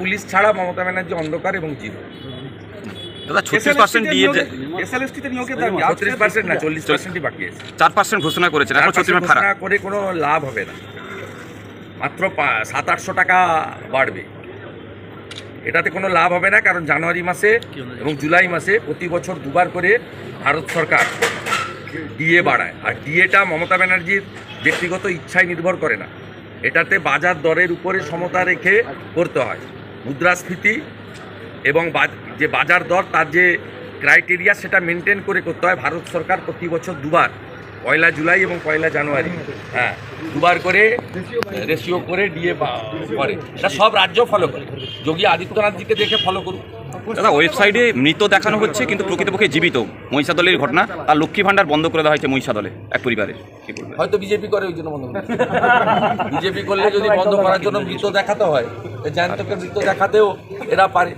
Police ছাড়া মমতা ব্যানার্জি অন্ধকার এবং জিরো। দাদা ছত্রিশ পার্সেন্ট দিয়ে এসএলএসটিতে নিয়োগের দাবি ছত্রিশ পার্সেন্ট না চল্লিশ পার্সেন্টই বাকি আছে। চার পার্সেন্ট ঘোষণা করেছেন এখন ছত্রিশ ঘোষণা করে কোনো লাভ হবে না। মাত্র সাত আটশো টাকা বাড়বে। এটাতে কোনো লাভ হবে না কারণ জানুয়ারি মাসে এবং জুলাই মাসে প্রতি বছর দুবার করে ভারত সরকার ডিএ বাড়ায়। আর ডিএটা মমতা ব্যানার্জির ব্যক্তিগত ইচ্ছায় নির্ভর করে না। এটাতে বাজার দরের উপরে সমতা রেখে করতে হয়। মুদ্রাস্ফীতি এবং যে বাজার দর, তার যে ক্রাইটেরিয়া সেটা মেনটেন করে করতে হয় ভারত সরকার প্রতি বছর দুবার। পয়লা জুলাই এবং পয়লা জানুয়ারি। হ্যাঁ দুবার করে রেশিও করে ডিএ করে। এটা সব রাজ্য ফলো করে। যোগী আদিত্যনাথজিকে দেখে ফলো করুন। দাদা ওয়েবসাইটে মৃত দেখানো হচ্ছে, কিন্তু প্রকৃতপক্ষে জীবিত। মহিষা দলের ঘটনা আর লক্ষ্মী ভান্ডার বন্ধ করে দেওয়া হয়েছে মহিষা দলে এক পরিবারে। কি বলবেন? হয়তো বিজেপি করে, ওই জন্য বন্ধ বিজেপি করলে যদি বন্ধ করার জন্য মৃত দেখাতে হয় জ্যান্তকে মৃত দেখাতেও এরা পারে।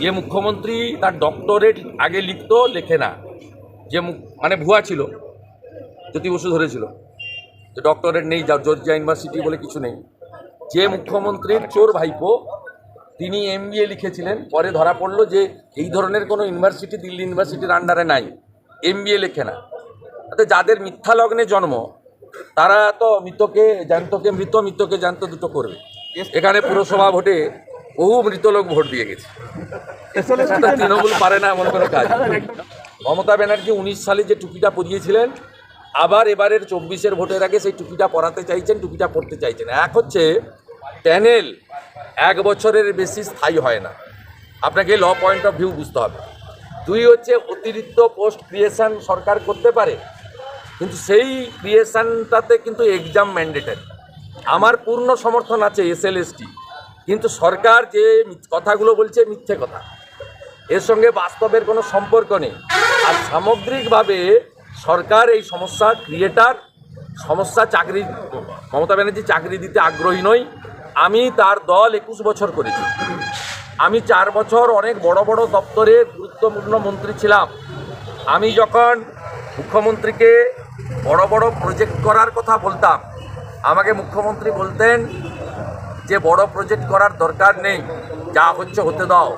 যে মুখ্যমন্ত্রী তার ডক্টরেট আগে লিখতো, লেখে না। যে মানে ভুয়া ছিল, জ্যোতি বসু ধরেছিল। যে ডক্টরেট নেই জর্জিয়া ইউনিভার্সিটি বলে কিছু নেই। যে মুখ্যমন্ত্রীর চোর ভাইপো তিনি এমবিএ লিখেছিলেন পরে ধরা পড়ল যে এই ধরনের কোনো ইউনিভার্সিটি দিল্লি ইউনিভার্সিটির আন্ডারে নাই এমবিএ লেখে না। যাদের মিথ্যা লগ্নে জন্ম তারা তো মৃতকে জ্যান্তকে মৃত মৃতকে জ্যান্ত দুটো করবে। এখানে পুরসভা ভোটে বহু মৃত লোক ভোট দিয়ে গেছে। তৃণমূল পারে না এমন কোনো কাজ মমতা ব্যানার্জি উনিশ সালে যে টুপিটা পরিয়েছিলেন আবার এবারের চব্বিশের ভোটের আগে সেই টুপিটা পরাতে চাইছেন টুপিটা পরতে চাইছেন। এক হচ্ছে প্যানেল এক বছরের বেশি স্থায়ী হয় না। আপনাকে ল পয়েন্ট অফ ভিউ বুঝতে হবে। দুই হচ্ছে অতিরিক্ত পোস্ট ক্রিয়েশন সরকার করতে পারে, কিন্তু সেই ক্রিয়েশনটাতে কিন্তু এক্সাম ম্যান্ডেটারি আমার পূর্ণ সমর্থন আছে এসএলএসটি কিন্তু সরকার যে কথাগুলো বলছে মিথ্যে কথা। এর সঙ্গে বাস্তবের কোনো সম্পর্ক নেই। আর সামগ্রিকভাবে সরকার এই সমস্যা ক্রিয়েটার সমস্যা চাকরি মমতা ব্যানার্জি চাকরি দিতে আগ্রহী নই আমি তার দল একুশ বছর করেছি। আমি চার বছর অনেক বড় বড় দপ্তরে গুরুত্বপূর্ণ মন্ত্রী ছিলাম। আমি যখন মুখ্যমন্ত্রীকে বড় বড় প্রজেক্ট করার কথা বলতাম, আমাকে মুখ্যমন্ত্রী বলতেন যে, বড় প্রজেক্ট করার দরকার নেই, যা হচ্ছে হতে দাও।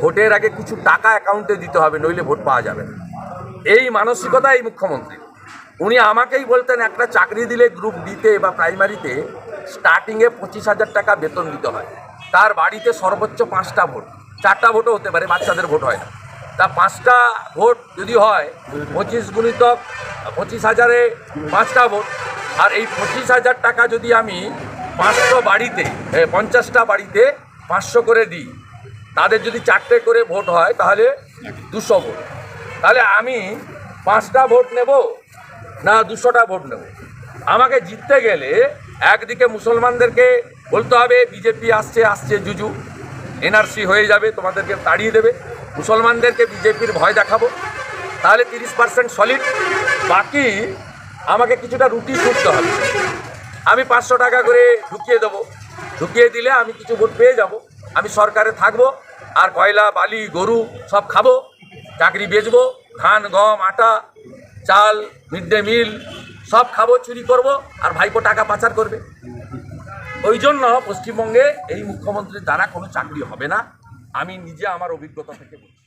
ভোটের আগে কিছু টাকা অ্যাকাউন্টে দিতে হবে, নইলে ভোট পাওয়া যাবে এই মানসিকতা এই মুখ্যমন্ত্রী উনি আমাকেই বলতেন, একটা চাকরি দিলে গ্রুপ ডিতে বা প্রাইমারিতে স্টার্টিংয়ে পঁচিশ হাজার টাকা বেতন দিতে হয়। তার বাড়িতে সর্বোচ্চ পাঁচটা ভোট। চারটা ভোটও হতে পারে, বাচ্চাদের ভোট হয় না। তা পাঁচটা ভোট যদি হয়, পঁচিশ গুণিতক পঁচিশ হাজারে পাঁচটা ভোট। আর এই পঁচিশ হাজার টাকা যদি আমি পাঁচশো বাড়িতে পঞ্চাশটা বাড়িতে পাঁচশো করে দিই, তাদের যদি চারটে করে ভোট হয়, তাহলে দুশো ভোট। তাহলে আমি পাঁচটা ভোট নেব না, দুশোটা ভোট নেব। আমাকে জিততে গেলে একদিকে মুসলমানদেরকে বলতে হবে, বিজেপি আসছে আসছে জুজু। এনআরসি হয়ে যাবে, তোমাদেরকে তাড়িয়ে দেবে। মুসলমানদেরকে বিজেপির ভয় দেখাবো। তাহলে তিরিশ পার্সেন্ট সলিড বাকি আমাকে কিছুটা রুটি ছুটতে হবে। আমি পাঁচশো টাকা করে ঢুকিয়ে দেবো। ঢুকিয়ে দিলে আমি কিছু ভোট পেয়ে যাব। আমি সরকারে থাকব, আর কয়লা, বালি, গরু সব খাব। চাকরি বেচবো, ধান, গম, আটা চাল, মিড ডে মিল, সব খাব, চুরি করব, আর ভাইপো টাকা পাচার করবে। ওই জন্য পশ্চিমবঙ্গে এই মুখ্যমন্ত্রীর দ্বারা কোনো চাকরি হবে না। আমি নিজে আমার অভিজ্ঞতা থেকে বলছি।